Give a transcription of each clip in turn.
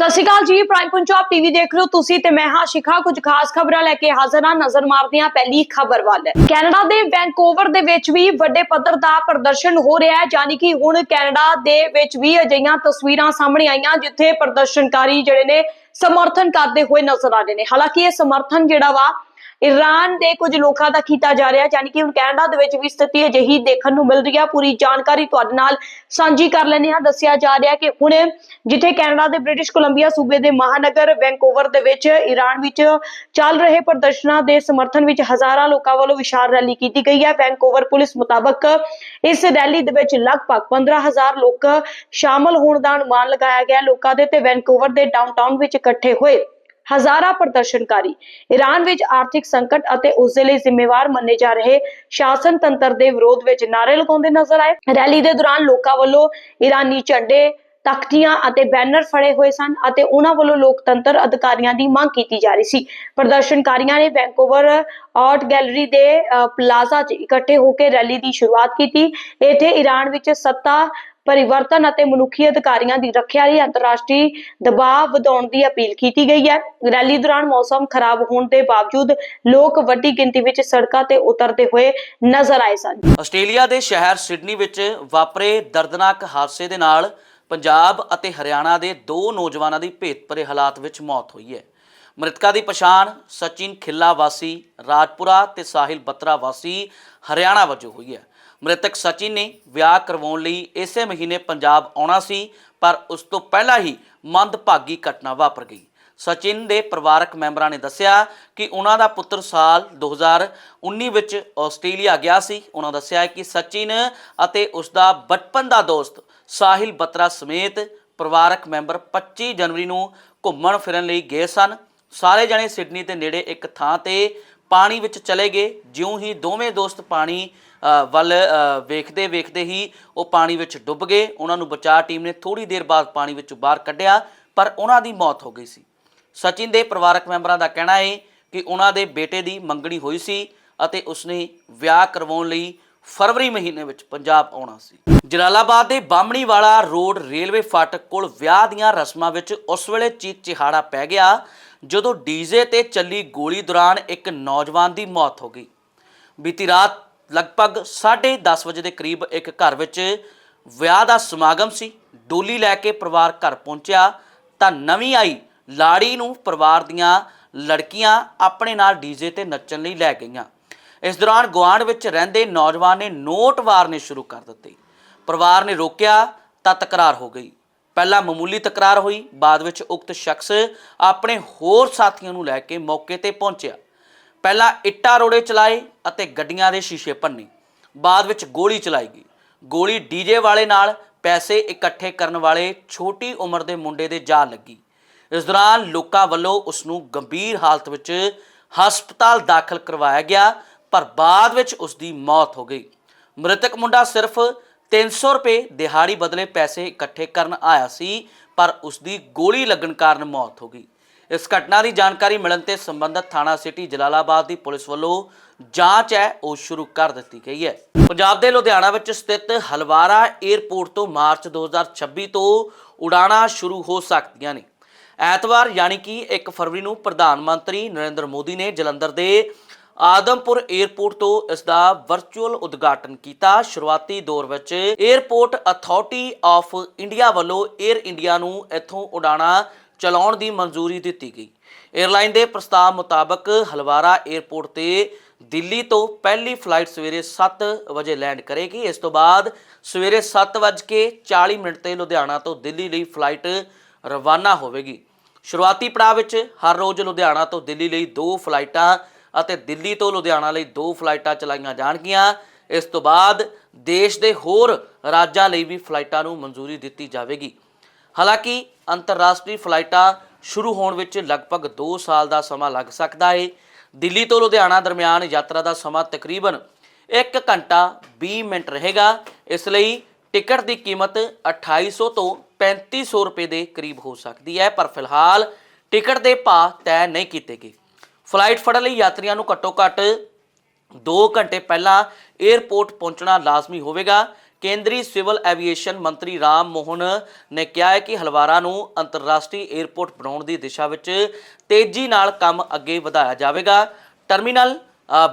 ਸਤਿ ਸ਼੍ਰੀ ਅਕਾਲ ਜੀ prime Punjab TV ਦੇਖ ਰਹੇ ਹੋ ਤੁਸੀਂ ਤੇ ਮੈਂ ਹਾਂ ਸ਼ਿਖਾ। ਕੁਝ ਖਾਸ ਖਬਰਾਂ ਲੈ ਕੇ ਹਾਜ਼ਰ ਹਾਂ। ਨਜ਼ਰ ਮਾਰਦੇ ਹਾਂ ਪਹਿਲੀ ਖਬਰ ਵੱਲ। ਕੈਨੇਡਾ ਦੇ ਵੈਂਕੂਵਰ ਦੇ ਵਿੱਚ ਵੀ ਵੱਡੇ ਪੱਧਰ ਦਾ ਪ੍ਰਦਰਸ਼ਨ ਹੋ ਰਿਹਾ ਹੈ, ਯਾਨੀ ਕਿ ਹੁਣ ਕੈਨੇਡਾ ਦੇ ਵਿੱਚ ਵੀ ਅਜਿਹੀਆਂ ਤਸਵੀਰਾਂ ਸਾਹਮਣੇ ਆਈਆਂ, ਜਿੱਥੇ ਪ੍ਰਦਰਸ਼ਨਕਾਰੀ ਜਿਹੜੇ ਨੇ ਸਮਰਥਨ ਕਰਦੇ ਹੋਏ ਨਜ਼ਰ ਆ ਰਹੇ ਨੇ। ਹਾਲਾਂਕਿ ਇਹ ਸਮਰਥਨ ਜਿਹੜਾ ਵਾ ਈਰਾਨ ਦੇ ਕੁਝ ਲੋਕਾਂ ਦਾ ਕੀਤਾ ਜਾ ਰਿਹਾ, ਯਾਨੀ ਕਿ ਹੁਣ ਕੈਨੇਡਾ ਦੇ ਵਿੱਚ ਵੀ ਸਥਿਤੀ ਅਜਿਹੀ ਦੇਖਣ ਨੂੰ ਮਿਲ ਰਹੀ ਹੈ ਪੂਰੀ ਜਾਣਕਾਰੀ ਤੁਹਾਡੇ ਨਾਲ ਸਾਂਝੀ ਕਰ ਲੈਂਦੇ ਹਾਂ। ਦੱਸਿਆ ਜਾ ਰਿਹਾ ਕਿ ਹੁਣ ਜਿੱਥੇ ਕੈਨੇਡਾ ਦੇ ਬ੍ਰਿਟਿਸ਼ ਕੋਲੰਬੀਆ ਸੂਬੇ ਦੇ ਮਹਾਨਗਰ ਵੈਂਕੂਵਰ ਦੇ ਵਿੱਚ ਈਰਾਨ ਵਿੱਚ ਚੱਲ ਰਹੇ ਪ੍ਰਦਰਸ਼ਨਾਂ ਦੇ ਸਮਰਥਨ ਵਿੱਚ ਹਜ਼ਾਰਾਂ ਲੋਕਾਂ ਵੱਲੋਂ ਵਿਸ਼ਾਲ ਰੈਲੀ ਕੀਤੀ ਗਈ ਹੈ। ਵੈਂਕੂਵਰ ਪੁਲਿਸ ਮੁਤਾਬਕ ਇਸ ਰੈਲੀ ਦੇ ਵਿੱਚ ਲਗਭਗ 15000 ਲੋਕ ਸ਼ਾਮਲ ਹੋਣ ਦਾ ਅਨੁਮਾਨ ਲਗਾਇਆ ਗਿਆ ਲੋਕਾਂ ਦੇ ਤੇ ਵੈਂਕੂਵਰ ਦੇ ਡਾਊਨਟਾਊਨ ਵਿੱਚ ਇਕੱਠੇ ਹੋਏ। ਹਜ਼ਾਰਾਂ ਪ੍ਰਦਰਸ਼ਨਕਾਰੀ ਈਰਾਨ ਵਿੱਚ ਆਰਥਿਕ ਸੰਕਟ ਅਤੇ ਉਸ ਦੇ ਲਈ ਜ਼ਿੰਮੇਵਾਰ ਮੰਨੇ ਜਾ ਰਹੇ ਸ਼ਾਸਨ ਤੰਤਰ ਦੇ ਵਿਰੋਧ ਵਿੱਚ ਨਾਅਰੇ ਲਗਾਉਂਦੇ ਨਜ਼ਰ ਆਏ। ਰੈਲੀ ਦੇ ਦੌਰਾਨ ਲੋਕਾਂ ਵੱਲੋਂ ਈਰਾਨੀ ਝੰਡੇ ਤਖਤੀਆਂ ਅਤੇ ਬੈਨਰ ਫੜੇ ਹੋਏ ਸਨ ਅਤੇ ਉਹਨਾਂ ਵੱਲੋਂ ਲੋਕਤੰਤਰ ਅਧਿਕਾਰੀਆਂ ਦੀ ਮੰਗ ਕੀਤੀ ਜਾ ਰਹੀ ਸੀ। ਪ੍ਰਦਰਸ਼ਨਕਾਰੀਆਂ ਨੇ ਵੈਂਕੂਵਰ ਆਰਟ ਗੈਲਰੀ ਦੇ ਅ, ਪਲਾਜ਼ਾ 'ਚ ਇਕੱਠੇ ਹੋ ਕੇ ਰੈਲੀ ਦੀ ਸ਼ੁਰੂਆਤ ਕੀਤੀ। ਇੱਥੇ ਈਰਾਨ ਵਿੱਚ ਸੱਤਾ ਪਰਿਵਰਤਨ ਅਤੇ ਮਨੁੱਖੀ ਅਧਿਕਾਰੀਆਂ ਦੀ ਰੱਖਿਆ ਲਈ ਅੰਤਰਰਾਸ਼ਟਰੀ ਦਬਾਅ ਵਧਾਉਣ ਦੀ ਅਪੀਲ ਕੀਤੀ ਗਈ ਹੈ। ਰੈਲੀ ਦੌਰਾਨ ਮੌਸਮ ਖਰਾਬ ਹੋਣ ਦੇ ਬਾਵਜੂਦ ਲੋਕ ਵੱਡੀ ਗਿਣਤੀ ਵਿੱਚ ਸੜਕਾਂ ਤੇ ਉਤਰਦੇ ਹੋਏ ਨਜ਼ਰ ਆਏ ਸਨ। ਆਸਟ੍ਰੇਲੀਆ ਦੇ ਸ਼ਹਿਰ ਸਿਡਨੀ ਵਿੱਚ ਵਾਪਰੇ ਦਰਦਨਾਕ ਹਾਦਸੇ ਦੇ ਨਾਲ ਪੰਜਾਬ ਅਤੇ ਹਰਿਆਣਾ ਦੇ ਦੋ ਨੌਜਵਾਨਾਂ ਦੀ ਭੇਤਭਰੇ ਹਾਲਾਤ ਵਿੱਚ ਮੌਤ ਹੋਈ ਹੈ। ਮ੍ਰਿਤਕਾਂ ਦੀ ਪਛਾਣ ਸਚਿਨ ਖਿੱਲਾ ਵਾਸੀ, ਰਾਜਪੁਰਾ ਤੇ ਸਾਹਿਲ ਬੱਤਰਾ ਵਾਸੀ ਹਰਿਆਣਾ ਵਜੋਂ ਹੋਈ ਹੈ। ਮ੍ਰਿਤਕ ਸਚਿਨ ਨੇ ਵਿਆਹ ਕਰਵਾਉਣ ਲਈ ਇਸੇ ਮਹੀਨੇ ਪੰਜਾਬ ਆਉਣਾ ਸੀ, ਪਰ ਉਸ ਤੋਂ ਪਹਿਲਾਂ ਹੀ ਮੰਦਭਾਗੀ ਘਟਨਾ ਵਾਪਰ ਗਈ। ਸਚਿਨ ਦੇ ਪਰਿਵਾਰਕ ਮੈਂਬਰਾਂ ਨੇ ਦੱਸਿਆ ਕਿ ਉਹਨਾਂ ਦਾ ਪੁੱਤਰ ਸਾਲ 2019 ਵਿੱਚ ਆਸਟ੍ਰੇਲੀਆ ਗਿਆ ਸੀ। ਉਹਨਾਂ ਦੱਸਿਆ ਕਿ ਸਚਿਨ ਅਤੇ ਉਸ ਦਾ ਬਚਪਨ ਦਾ ਦੋਸਤ ਸਾਹਿਲ ਬਤਰਾ ਸਮੇਤ ਪਰਿਵਾਰਕ ਮੈਂਬਰ 25 ਜਨਵਰੀ ਨੂੰ ਘੁੰਮਣ ਫਿਰਨ ਲਈ ਗਏ ਸਨ। ਸਾਰੇ ਜਣੇ ਸਿਡਨੀ ਦੇ ਨੇੜੇ ਇੱਕ ਥਾਂ ਤੇ ਪਾਣੀ ਵਿੱਚ ਚਲੇ ਗਏ। ਜਿਉਂ ਹੀ ਦੋਵੇਂ ਦੋਸਤ ਪਾਣੀ ਵੱਲ ਵੇਖਦੇ ਵੇਖਦੇ ਹੀ ਉਹ ਪਾਣੀ ਵਿੱਚ ਡੁੱਬ ਗਏ। ਉਹਨਾਂ ਨੂੰ ਬਚਾਅ ਟੀਮ ਨੇ ਥੋੜੀ ਦੇਰ ਬਾਅਦ ਪਾਣੀ ਵਿੱਚੋਂ ਬਾਹਰ ਕੱਢਿਆ, ਪਰ ਉਹਨਾਂ ਦੀ ਮੌਤ ਹੋ ਗਈ ਸੀ। ਸਚਿਨ ਦੇ ਪਰਿਵਾਰਕ ਮੈਂਬਰਾਂ ਦਾ ਕਹਿਣਾ ਹੈ ਕਿ ਉਹਨਾਂ ਦੇ ਬੇਟੇ ਦੀ ਮੰਗਣੀ ਹੋਈ ਸੀ ਅਤੇ ਉਸਨੇ ਵਿਆਹ ਕਰਵਾਉਣ ਲਈ ਫਰਵਰੀ ਮਹੀਨੇ ਵਿੱਚ ਪੰਜਾਬ ਆਉਣਾ ਸੀ। ਜਲਾਲਾਬਾਦ ਦੇ ਬਾਮਣੀਵਾਲਾ ਰੋਡ ਰੇਲਵੇ ਫਾਟਕ ਕੋਲ ਵਿਆਹ ਦੀਆਂ ਰਸਮਾਂ ਵਿੱਚ ਉਸ ਵੇਲੇ ਚੀਕ ਚਿਹਾੜਾ ਪੈ ਗਿਆ, ਜਦੋਂ ਡੀਜ਼ੇ ਤੇ ਚੱਲੀ ਗੋਲੀ ਦੌਰਾਨ ਇੱਕ ਨੌਜਵਾਨ ਦੀ ਮੌਤ ਹੋ ਗਈ। ਬੀਤੀ ਰਾਤ ਲਗਭਗ 10:30 ਵਜੇ ਦੇ ਕਰੀਬ ਇੱਕ ਘਰ ਵਿੱਚ ਵਿਆਹ ਦਾ ਸਮਾਗਮ ਸੀ। ਡੋਲੀ ਲੈ ਕੇ ਪਰਿਵਾਰ ਘਰ ਪਹੁੰਚਿਆ ਤਾਂ ਨਵੀਂ ਆਈ ਲਾੜੀ ਨੂੰ ਪਰਿਵਾਰ ਦੀਆਂ ਲੜਕੀਆਂ ਆਪਣੇ ਨਾਲ ਡੀਜੇ ਤੇ ਨੱਚਣ ਲਈ ਲੈ ਗਈਆਂ। ਇਸ ਦੌਰਾਨ ਗੁਆਂਢ ਵਿੱਚ ਰਹਿੰਦੇ ਨੌਜਵਾਨ ਨੇ ਨੋਟ ਵਾਰਨੇ ਸ਼ੁਰੂ ਕਰ ਦਿੱਤੇ। ਪਰਿਵਾਰ ਨੇ ਰੋਕਿਆ ਤਾਂ ਤਕਰਾਰ ਹੋ ਗਈ। ਪਹਿਲਾਂ ਮਾਮੂਲੀ ਤਕਰਾਰ ਹੋਈ, ਬਾਅਦ ਵਿੱਚ ਉਕਤ ਸ਼ਖਸ ਆਪਣੇ ਹੋਰ ਸਾਥੀਆਂ ਨੂੰ ਲੈ ਕੇ ਮੌਕੇ ਤੇ ਪਹੁੰਚਿਆ। ਪਹਿਲਾਂ ਇੱਟਾਂ ਰੋੜੇ ਚਲਾਏ ਅਤੇ ਗੱਡੀਆਂ ਦੇ ਸ਼ੀਸ਼ੇ ਭੰਨੇ। ਬਾਅਦ ਵਿੱਚ ਗੋਲੀ ਚਲਾਈ ਗਈ। ਗੋਲੀ ਡੀਜੇ ਵਾਲੇ ਨਾਲ ਪੈਸੇ ਇਕੱਠੇ ਕਰਨ ਵਾਲੇ ਛੋਟੀ ਉਮਰ ਦੇ ਮੁੰਡੇ ਦੇ ਜਾ ਲੱਗੀ। ਇਸ ਦੌਰਾਨ ਲੋਕਾਂ ਵੱਲੋਂ ਉਸ ਨੂੰ ਗੰਭੀਰ ਹਾਲਤ ਵਿੱਚ ਹਸਪਤਾਲ ਦਾਖਲ ਕਰਵਾਇਆ ਗਿਆ, ਪਰ ਬਾਅਦ ਵਿੱਚ ਉਸ ਦੀ ਮੌਤ ਹੋ ਗਈ। ਮ੍ਰਿਤਕ ਮੁੰਡਾ ਸਿਰਫ 300 ਰੁਪਏ ਦਿਹਾੜੀ ਬਦਲੇ ਪੈਸੇ ਇਕੱਠੇ ਕਰਨ ਆਇਆ ਸੀ, ਪਰ ਉਸ ਦੀ ਗੋਲੀ ਲੱਗਣ ਕਾਰਨ ਮੌਤ ਹੋ ਗਈ। ਇਸ ਘਟਨਾ ਦੀ ਜਾਣਕਾਰੀ ਮਿਲਣ ਤੇ ਸੰਬੰਧਤ ਥਾਣਾ ਸਿਟੀ ਜਲਾਲਾਬਾਦ ਦੀ ਪੁਲਿਸ ਵੱਲੋਂ ਜਾਂਚ ਹੈ, ਉਹ ਸ਼ੁਰੂ ਕਰ ਦਿੱਤੀ ਗਈ ਹੈ। ਪੰਜਾਬ ਦੇ ਲੁਧਿਆਣਾ ਵਿੱਚ ਸਥਿਤ ਹਲਵਾਰਾ 에ਅਰਪੋਰਟ ਤੋਂ ਮਾਰਚ 2026 ਤੋਂ ਉਡਾਣਾ ਸ਼ੁਰੂ ਹੋ ਸਕਦੀਆਂ ਨੇ। ਐਤਵਾਰ ਯਾਨੀ ਕਿ 1 ਫਰਵਰੀ ਨੂੰ ਪ੍ਰਧਾਨ ਮੰਤਰੀ ਨਰਿੰਦਰ ਮੋਦੀ ਨੇ ਜਲੰਧਰ ਦੇ ਆਦਮਪੁਰ 에ਅਰਪੋਰਟ ਤੋਂ ਇਸ ਦਾ ਵਰਚੁਅਲ ਉਦਘਾਟਨ ਕੀਤਾ। ਸ਼ੁਰੂਆਤੀ ਦੌਰ ਵਿੱਚ 에ਅਰਪੋਰਟ ਅਥਾਰਟੀ ਆਫ ਇੰਡੀਆ ਵੱਲੋਂ 에ਅਰ ਇੰਡੀਆ ਨੂੰ ਇੱਥੋਂ ਉਡਾਣਾ ਚਲਾਉਣ ਦੀ ਮਨਜ਼ੂਰੀ ਦਿੱਤੀ ਗਈ। 에ਅਰਲਾਈਨ ਦੇ ਪ੍ਰਸਤਾਵ ਮੁਤਾਬਕ ਹਲਵਾਰਾ 에ਅਰਪੋਰਟ ਤੇ ਦਿੱਲੀ ਤੋਂ ਪਹਿਲੀ ਫਲਾਈਟ ਸਵੇਰੇ 7 ਵਜੇ ਲੈਂਡ ਕਰੇਗੀ। ਇਸ ਤੋਂ ਬਾਅਦ ਸਵੇਰੇ 7:40 ਮਿੰਟ ਤੇ ਲੁਧਿਆਣਾ ਤੋਂ ਦਿੱਲੀ ਲਈ ਫਲਾਈਟ ਰਵਾਨਾ ਹੋਵੇਗੀ। ਸ਼ੁਰੂਆਤੀ ਪੜਾਅ ਵਿੱਚ ਹਰ ਰੋਜ਼ ਲੁਧਿਆਣਾ ਤੋਂ ਦਿੱਲੀ ਲਈ ਦੋ ਫਲਾਈਟਾਂ ਅਤੇ ਦਿੱਲੀ ਤੋਂ ਲੁਧਿਆਣਾ ਲਈ ਦੋ ਫਲਾਈਟਾਂ ਚਲਾਈਆਂ ਜਾਣਗੀਆਂ। ਇਸ ਤੋਂ ਬਾਅਦ ਦੇਸ਼ ਦੇ ਹੋਰ ਰਾਜਾਂ ਲਈ ਵੀ ਫਲਾਈਟਾਂ ਨੂੰ ਮਨਜ਼ੂਰੀ ਦਿੱਤੀ ਜਾਵੇਗੀ। ਹਾਲਾਂਕਿ ਅੰਤਰਰਾਸ਼ਟਰੀ ਫਲਾਈਟਾਂ ਸ਼ੁਰੂ ਹੋਣ ਵਿੱਚ ਲਗਭਗ 2 ਸਾਲ ਦਾ ਸਮਾਂ ਲੱਗ ਸਕਦਾ ਹੈ ਦਿੱਲੀ ਤੋਂ ਲੁਧਿਆਣਾ ਦਰਮਿਆਨ ਯਾਤਰਾ ਦਾ ਸਮਾਂ ਤਕਰੀਬਨ 1 ਘੰਟਾ 20 ਮਿੰਟ ਰਹੇਗਾ। ਇਸ ਲਈ ਟਿਕਟ ਦੀ ਕੀਮਤ 2800 ਤੋਂ 3500 ਰੁਪਏ ਦੇ ਕਰੀਬ ਹੋ ਸਕਦੀ ਹੈ, ਪਰ ਫਿਲਹਾਲ ਟਿਕਟ ਦੇ ਭਾਅ ਤੈਅ ਨਹੀਂ ਕੀਤੇ ਗਏ। ਫਲਾਈਟ ਫੜਨ ਲਈ ਯਾਤਰੀਆਂ ਨੂੰ ਘੱਟੋ ਘੱਟ 2 ਘੰਟੇ ਪਹਿਲਾਂ 에ਅਰਪੋਰਟ ਪਹੁੰਚਣਾ ਲਾਜ਼ਮੀ ਹੋਵੇਗਾ। ਕੇਂਦਰੀ ਸਿਵਲ ਐਵੀਏਸ਼ਨ ਮੰਤਰੀ ਰਾਮ ਮੋਹਨ ਨੇ ਕਿਹਾ ਹੈ ਕਿ ਹਲਵਾਰਾ ਨੂੰ ਅੰਤਰਰਾਸ਼ਟਰੀ 에ਅਰਪੋਰਟ ਬਣਾਉਣ ਦੀ ਦਿਸ਼ਾ ਵਿੱਚ ਤੇਜ਼ੀ ਨਾਲ ਕੰਮ ਅੱਗੇ ਵਧਾਇਆ ਜਾਵੇਗਾ। ਟਰਮੀਨਲ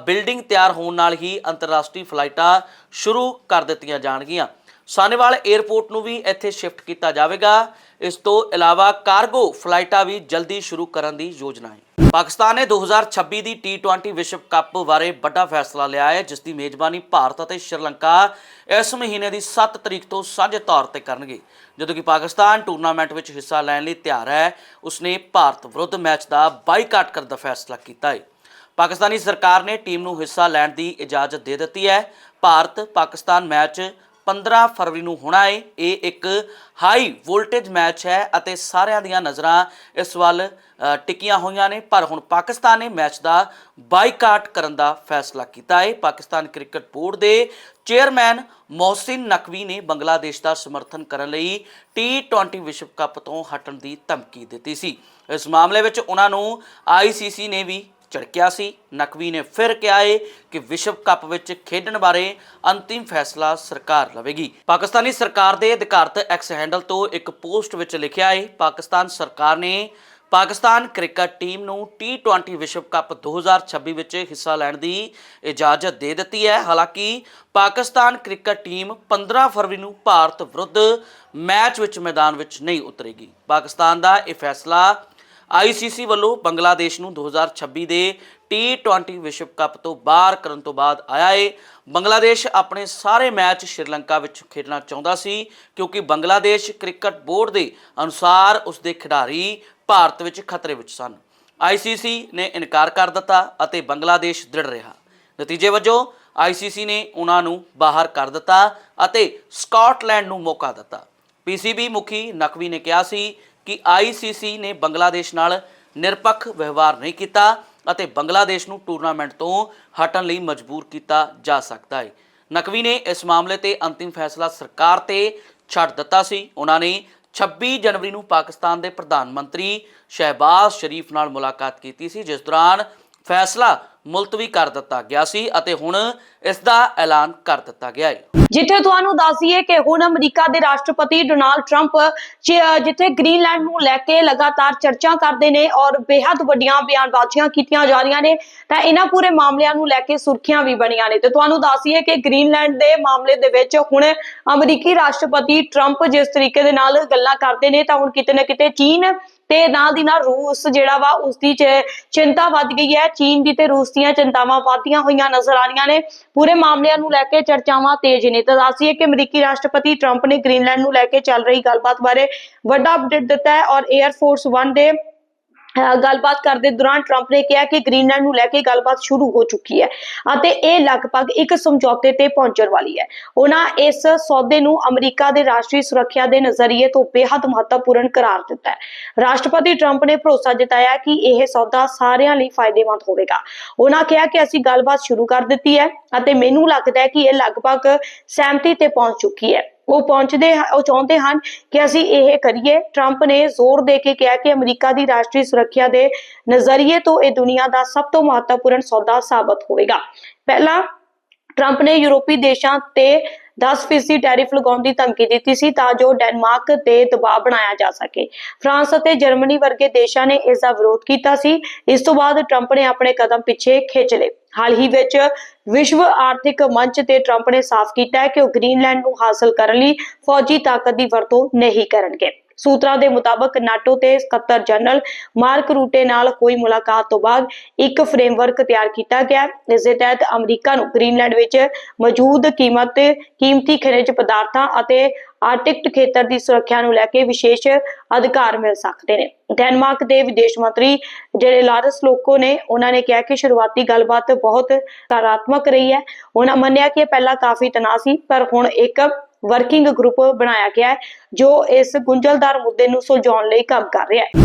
ਬਿਲਡਿੰਗ ਤਿਆਰ ਹੋਣ ਨਾਲ ਹੀ ਅੰਤਰਰਾਸ਼ਟਰੀ ਫਲਾਈਟਾਂ ਸ਼ੁਰੂ ਕਰ ਦਿੱਤੀਆਂ ਜਾਣਗੀਆਂ। ਸਾਨੇਵਾਲ 에ਅਰਪੋਰਟ ਨੂੰ ਵੀ ਇੱਥੇ ਸ਼ਿਫਟ ਕੀਤਾ ਜਾਵੇਗਾ। ਇਸ ਤੋਂ ਇਲਾਵਾ ਕਾਰਗੋ ਫਲਾਈਟਾਂ ਵੀ ਜਲਦੀ ਸ਼ੁਰੂ ਕਰਨ ਦੀ ਯੋਜਨਾ ਹੈ। ਪਾਕਿਸਤਾਨ ਨੇ 2026 ਦੀ T20 ਵਿਸ਼ਵ ਕੱਪ ਬਾਰੇ ਵੱਡਾ ਫੈਸਲਾ ਲਿਆ ਹੈ, ਜਿਸ ਦੀ ਮੇਜ਼ਬਾਨੀ ਭਾਰਤ ਅਤੇ ਸ਼੍ਰੀਲੰਕਾ ਇਸ ਮਹੀਨੇ ਦੀ 7 ਤਰੀਕ ਤੋਂ ਸਾਂਝੇ ਤੌਰ ਤੇ ਕਰਨਗੇ। ਜਦੋਂ ਕਿ ਪਾਕਿਸਤਾਨ ਟੂਰਨਾਮੈਂਟ ਵਿੱਚ ਹਿੱਸਾ ਲੈਣ ਲਈ ਤਿਆਰ ਹੈ, ਉਸਨੇ ਭਾਰਤ ਵਿਰੁੱਧ ਮੈਚ ਦਾ ਬਾਈਕਾਟ ਕਰਨ ਦਾ ਫੈਸਲਾ ਕੀਤਾ ਹੈ। ਪਾਕਿਸਤਾਨੀ ਸਰਕਾਰ ਨੇ ਟੀਮ ਨੂੰ ਹਿੱਸਾ ਲੈਣ ਦੀ ਇਜਾਜ਼ਤ ਦੇ ਦਿੱਤੀ ਹੈ। ਭਾਰਤ ਪਾਕਿਸਤਾਨ ਮੈਚ 15 ਫਰਵਰੀ ਨੂੰ ਹੋਣਾ ਹੈ ਇਹ ਇੱਕ ਹਾਈ ਵੋਲਟੇਜ ਮੈਚ ਹੈ ਅਤੇ ਸਾਰਿਆਂ ਦੀਆਂ ਨਜ਼ਰਾਂ ਇਸ ਵੱਲ ਅ, ਟਿਕੀਆਂ ਹੋਈਆਂ ਨੇ। ਪਰ ਹੁਣ ਪਾਕਿਸਤਾਨ ਨੇ ਮੈਚ ਦਾ ਬਾਈਕਾਟ ਕਰਨ ਦਾ ਫੈਸਲਾ ਕੀਤਾ ਹੈ ਪਾਕਿਸਤਾਨ ਕ੍ਰਿਕਟ ਬੋਰਡ ਦੇ ਚੇਅਰਮੈਨ ਮੋਹਸਿਨ ਨਕਵੀ ਨੇ ਬੰਗਲਾਦੇਸ਼ ਦਾ ਸਮਰਥਨ ਕਰਨ ਲਈ T20 ਵਿਸ਼ਵ ਕੱਪ ਤੋਂ ਹਟਣ ਦੀ ਧਮਕੀ ਦਿੱਤੀ ਸੀ। ਇਸ ਮਾਮਲੇ ਵਿੱਚ ਉਹਨਾਂ ਨੂੰ ICC ਨੇ ਵੀ ਝੜਕਿਆ ਸੀ। ਨਕਵੀ ਨੇ ਫਿਰ ਕਿਹਾ ਹੈ ਕਿ ਵਿਸ਼ਵ ਕੱਪ ਵਿੱਚ ਖੇਡਣ ਬਾਰੇ ਅੰਤਿਮ ਫੈਸਲਾ ਸਰਕਾਰ ਲਵੇਗੀ। ਪਾਕਿਸਤਾਨੀ ਸਰਕਾਰ ਦੇ ਅਧਿਕਾਰਤ ਐਕਸ ਹੈਂਡਲ ਤੋਂ ਇੱਕ ਪੋਸਟ ਵਿੱਚ ਲਿਖਿਆ ਏ, ਪਾਕਿਸਤਾਨ ਸਰਕਾਰ ਨੇ ਪਾਕਿਸਤਾਨ ਕ੍ਰਿਕਟ ਟੀਮ ਨੂੰ T20 ਵਿਸ਼ਵ ਕੱਪ 2026 ਵਿੱਚ ਹਿੱਸਾ ਲੈਣ ਦੀ ਇਜਾਜ਼ਤ ਦੇ ਦਿੱਤੀ ਹੈ। ਹਾਲਾਂਕਿ ਪਾਕਿਸਤਾਨ ਕ੍ਰਿਕਟ ਟੀਮ 15 ਫਰਵਰੀ ਨੂੰ ਭਾਰਤ ਵਿਰੁੱਧ ਮੈਚ ਵਿੱਚ ਮੈਦਾਨ ਵਿੱਚ ਨਹੀਂ ਉਤਰੇਗੀ। ਪਾਕਿਸਤਾਨ ਦਾ ਇਹ ਫੈਸਲਾ ICC ਵੱਲੋਂ ਬੰਗਲਾਦੇਸ਼ ਨੂੰ 2026 ਦੇ T20 ਵਿਸ਼ਵ ਕੱਪ ਤੋਂ ਬਾਹਰ ਕਰਨ ਤੋਂ ਬਾਅਦ ਆਇਆ ਏ। ਬੰਗਲਾਦੇਸ਼ ਆਪਣੇ ਸਾਰੇ ਮੈਚ ਸ਼੍ਰੀਲੰਕਾ ਵਿੱਚ ਖੇਡਣਾ ਚਾਹੁੰਦਾ ਸੀ, ਕਿਉਂਕਿ ਬੰਗਲਾਦੇਸ਼ ਕ੍ਰਿਕਟ ਬੋਰਡ ਦੇ ਅਨੁਸਾਰ ਉਸ ਦੇ ਖਿਡਾਰੀ ਭਾਰਤ ਵਿੱਚ ਖਤਰੇ ਵਿੱਚ ਸਨ। ICC ਨੇ ਇਨਕਾਰ ਕਰ ਦਿੱਤਾ ਅਤੇ ਬੰਗਲਾਦੇਸ਼ ਦ੍ਰਿੜ ਰਿਹਾ। ਨਤੀਜੇ ਵਜੋਂ ICC ਨੇ ਉਹਨਾਂ ਨੂੰ ਬਾਹਰ ਕਰ ਦਿੱਤਾ ਅਤੇ ਸਕਾਟਲੈਂਡ ਨੂੰ ਮੌਕਾ ਦਿੱਤਾ। PCB ਮੁਖੀ ਨਕਵੀ ਨੇ ਕਿਹਾ ਸੀ ਕਿ ICC ਨੇ ਬੰਗਲਾਦੇਸ਼ ਨਾਲ ਨਿਰਪੱਖ ਵਿਵਹਾਰ ਨਹੀਂ ਕੀਤਾ ਅਤੇ ਬੰਗਲਾਦੇਸ਼ ਨੂੰ ਟੂਰਨਾਮੈਂਟ ਤੋਂ ਹਟਣ ਲਈ ਮਜਬੂਰ ਕੀਤਾ ਜਾ ਸਕਦਾ ਹੈ। ਨਕਵੀ ਨੇ ਇਸ ਮਾਮਲੇ ਤੇ ਅੰਤਿਮ ਫੈਸਲਾ ਸਰਕਾਰ ਤੇ ਛੱਡ ਦਿੱਤਾ ਸੀ। ਉਹਨਾਂ ਨੇ 26 ਜਨਵਰੀ ਨੂੰ ਪਾਕਿਸਤਾਨ ਦੇ ਪ੍ਰਧਾਨ ਮੰਤਰੀ ਸ਼ਹਿਬਾਜ਼ ਸ਼ਰੀਫ ਨਾਲ ਮੁਲਾਕਾਤ ਕੀਤੀ ਸੀ, ਜਿਸ ਦੌਰਾਨ ਫੈਸਲਾ ਮੁਲਤਵੀ ਕਰ ਦਿੱਤਾ ਗਿਆ ਸੀ ਅਤੇ ਹੁਣ ਇਸ ਦਾ ਐਲਾਨ ਕਰ ਦਿੱਤਾ ਗਿਆ ਹੈ। ਜਿੱਥੇ ਤੁਹਾਨੂੰ ਦੱਸੀਏ ਕਿ ਹੁਣ ਅਮਰੀਕਾ ਦੇ ਰਾਸ਼ਟਰਪਤੀ ਡੋਨਾਲਡ ਟਰੰਪ ਜਿੱਥੇ ਗ੍ਰੀਨਲੈਂਡ ਨੂੰ ਲੈ ਕੇ ਲਗਾਤਾਰ ਚਰਚਾ ਕਰਦੇ ਨੇ ਔਰ ਬੇहद ਵੱਡੀਆਂ ਬਿਆਨਬਾਜ਼ੀਆਂ ਕੀਤੀਆਂ ਜਾ ਰਹੀਆਂ ਨੇ, ਤਾਂ ਇਹਨਾਂ ਪੂਰੇ ਮਾਮਲਿਆਂ ਨੂੰ ਲੈ ਕੇ ਸੁਰਖੀਆਂ ਵੀ ਬਣੀਆਂ ਨੇ। ਤੇ ਤੁਹਾਨੂੰ ਦੱਸੀਏ ਕਿ ਗ੍ਰੀਨਲੈਂਡ ਦੇ ਮਾਮਲੇ ਦੇ ਵਿੱਚ ਹੁਣ ਅਮਰੀਕੀ ਰਾਸ਼ਟਰਪਤੀ ਟਰੰਪ ਜਿਸ ਤਰੀਕੇ ਦੇ ਨਾਲ ਗੱਲਾਂ ਕਰਦੇ ਨੇ, ਤਾਂ ਹੁਣ ਕਿਤੇ ਨਾ ਕਿਤੇ ਚੀਨ ਤੇ ਨਾਲ ਦੀ ਨਾਲ ਰੂਸ ਜਿਹੜਾ ਵਾ ਉਸ ਦੀ ਚ- ਚਿੰਤਾ ਵੱਧ ਗਈ ਹੈ। ਚੀਨ ਦੀ ਤੇ ਰੂਸ ਦੀਆਂ ਚਿੰਤਾਵਾਂ ਵਧਦੀਆਂ ਹੋਈਆਂ ਨਜ਼ਰ ਆ ਰਹੀਆਂ ਨੇ। ਪੂਰੇ ਮਾਮਲਿਆਂ ਨੂੰ ਲੈ ਕੇ ਚਰਚਾਵਾਂ ਤੇਜ਼ ਨੇ। ਤਾਂ ਦੱਸੀਏ ਕਿ ਅਮਰੀਕੀ ਰਾਸ਼ਟਰਪਤੀ ਟਰੰਪ ਨੇ ਗ੍ਰੀਨਲੈਂਡ ਨੂੰ ਲੈ ਕੇ ਚੱਲ ਰਹੀ ਗੱਲਬਾਤ ਬਾਰੇ ਵੱਡਾ ਅਪਡੇਟ ਦਿੱਤਾ ਹੈ ਔਰ 에ਅਰ ਫੋਰਸ 1 ਦੇ ਗੱਲਬਾਤ ਕਰਦੇ ਦੌਰਾਨ ਟਰੰਪ ਨੇ ਕਿਹਾ ਕਿ ਗ੍ਰੀਨਲੈਂਡ ਨੂੰ ਲੈ ਕੇ ਗੱਲਬਾਤ ਸ਼ੁਰੂ ਹੋ ਚੁੱਕੀ ਹੈ ਅਤੇ ਇਹ ਲਗਭਗ ਇੱਕ ਸਮਝੌਤੇ ਤੇ ਪਹੁੰਚਣ ਵਾਲੀ ਹੈ। ਉਹਨਾਂ ਇਸ ਸੌਦੇ ਨੂੰ ਅਮਰੀਕਾ ਦੇ ਰਾਸ਼ਟਰੀ ਸੁਰੱਖਿਆ ਦੇ ਨਜ਼ਰੀਏ ਤੋਂ ਬੇहद ਮਹੱਤਵਪੂਰਨ ਕਰਾਰ ਦਿੱਤਾ ਹੈ। ਰਾਸ਼ਟਰਪਤੀ ਟਰੰਪ ਨੇ ਭਰੋਸਾ ਜਤਾਇਆ ਕਿ ਇਹ ਸੌਦਾ ਸਾਰਿਆਂ ਲਈ ਫਾਇਦੇਮੰਦ ਹੋਵੇਗਾ। ਉਹਨਾਂ ਕਿਹਾ ਕਿ ਅਸੀਂ ਗੱਲਬਾਤ ਸ਼ੁਰੂ ਕਰ ਦਿੱਤੀ ਹੈ ਅਤੇ ਮੈਨੂੰ ਲੱਗਦਾ ਹੈ ਕਿ ਇਹ ਲਗਭਗ ਸਹਿਮਤੀ ਤੇ ਪਹੁੰਚ ਚੁੱਕੀ ਹੈ। ਉਹ ਪਹੁੰਚਦੇ ਉਹ ਚਾਹੁੰਦੇ ਹਨ ਕਿ ਅਸੀਂ ਇਹ ਕਰੀਏ। ਟਰੰਪ ਨੇ ਜ਼ੋਰ ਦੇ ਕੇ ਕਿਹਾ ਕਿ ਅਮਰੀਕਾ ਦੀ ਰਾਸ਼ਟਰੀ ਸੁਰੱਖਿਆ ਦੇ ਨਜ਼ਰੀਏ ਤੋਂ ਇਹ ਦੁਨੀਆ ਦਾ ਸਭ ਤੋਂ ਮਹੱਤਵਪੂਰਨ ਸੌਦਾ ਸਾਬਤ ਹੋਵੇਗਾ। ਪਹਿਲਾਂ ਟਰੰਪ ਨੇ ਯੂਰਪੀ ਦੇਸ਼ਾਂ ਤੇ 10% ਟੈਰਿਫ ਲਗਾਉਣ ਦੀ ਧਮਕੀ ਦਿੱਤੀ ਸੀ ਤਾਂ ਜੋ ਡੈਨਮਾਰਕ ਤੇ ਦਬਾਅ ਬਣਾਇਆ ਜਾ ਸਕੇ। ਫਰਾਂਸ ਅਤੇ ਜਰਮਨੀ ਵਰਗੇ ਦੇਸ਼ਾਂ ਨੇ ਇਸ ਦਾ ਵਿਰੋਧ ਕੀਤਾ ਸੀ। ਇਸ ਤੋਂ ਬਾਅਦ ਟਰੰਪ ਨੇ ਆਪਣੇ ਕਦਮ ਪਿੱਛੇ ਖਿੱਚ ਲਏ। ਹਾਲ ਹੀ ਵਿੱਚ ਵਿਸ਼ਵ ਆਰਥਿਕ ਮੰਚ ਤੇ ਟਰੰਪ ਨੇ ਸਾਫ਼ ਕੀਤਾ ਹੈ ਕਿ ਉਹ ਗ੍ਰੀਨਲੈਂਡ ਨੂੰ ਹਾਸਲ ਕਰਨ ਲਈ ਫੌਜੀ ਤਾਕਤ ਦੀ ਵਰਤੋਂ ਨਹੀਂ ਕਰਨਗੇ। ਸੂਤਰਾਂ ਦੇ ਮੁਤਾਬਕ ਨਾਟੋ ਤੇ ਸਕੱਤਰ ਜਨਰਲ ਮਾਰਕ ਰੂਟੇ ਨਾਲ ਹੋਈ ਮੁਲਾਕਾਤ ਤੋਂ ਬਾਅਦ ਇੱਕ ਫਰੇਮਵਰਕ ਤਿਆਰ ਕੀਤਾ ਗਿਆ। ਇਸ ਦੇ ਤਹਿਤ ਅਮਰੀਕਾ ਨੂੰ ਗ੍ਰੀਨਲੈਂਡ ਵਿੱਚ ਮੌਜੂਦ ਕੀਮਤ, ਕੀਮਤੀ ਖਣਿਜ ਪਦਾਰਥਾਂ ਅਤੇ ਆਰਟਿਕ ਖੇਤਰ ਦੀ ਸੁਰੱਖਿਆ ਨੂੰ ਲੈ ਕੇ ਵਿਸ਼ੇਸ਼ ਅਧਿਕਾਰ ਮਿਲ ਸਕਦੇ ਨੇ। ਡੈਨਮਾਰਕ ਦੇ ਵਿਦੇਸ਼ ਮੰਤਰੀ ਜਿਹੜੇ ਲਾਰਸ ਲੋਕੋ ਨੇ, ਉਹਨਾਂ ਨੇ ਕਿਹਾ ਕਿ ਸ਼ੁਰੂਆਤੀ ਗੱਲਬਾਤ ਬਹੁਤ ਸਕਾਰਾਤਮਕ ਰਹੀ ਹੈ। ਉਹਨਾਂ ਮੰਨਿਆ ਕਿ ਪਹਿਲਾਂ ਕਾਫੀ ਤਣਾਅ ਸੀ, ਪਰ ਹੁਣ ਇੱਕ ਵਰਕਿੰਗ ਗਰੁੱਪ ਬਣਾਇਆ ਗਿਆ ਹੈ, ਜੋ ਇਸ ਗੁੰਝਲਦਾਰ ਮੁੱਦੇ ਨੂੰ ਸੁਲਝਾਉਣ ਲਈ ਕੰਮ ਕਰ ਰਿਹਾ ਹੈ।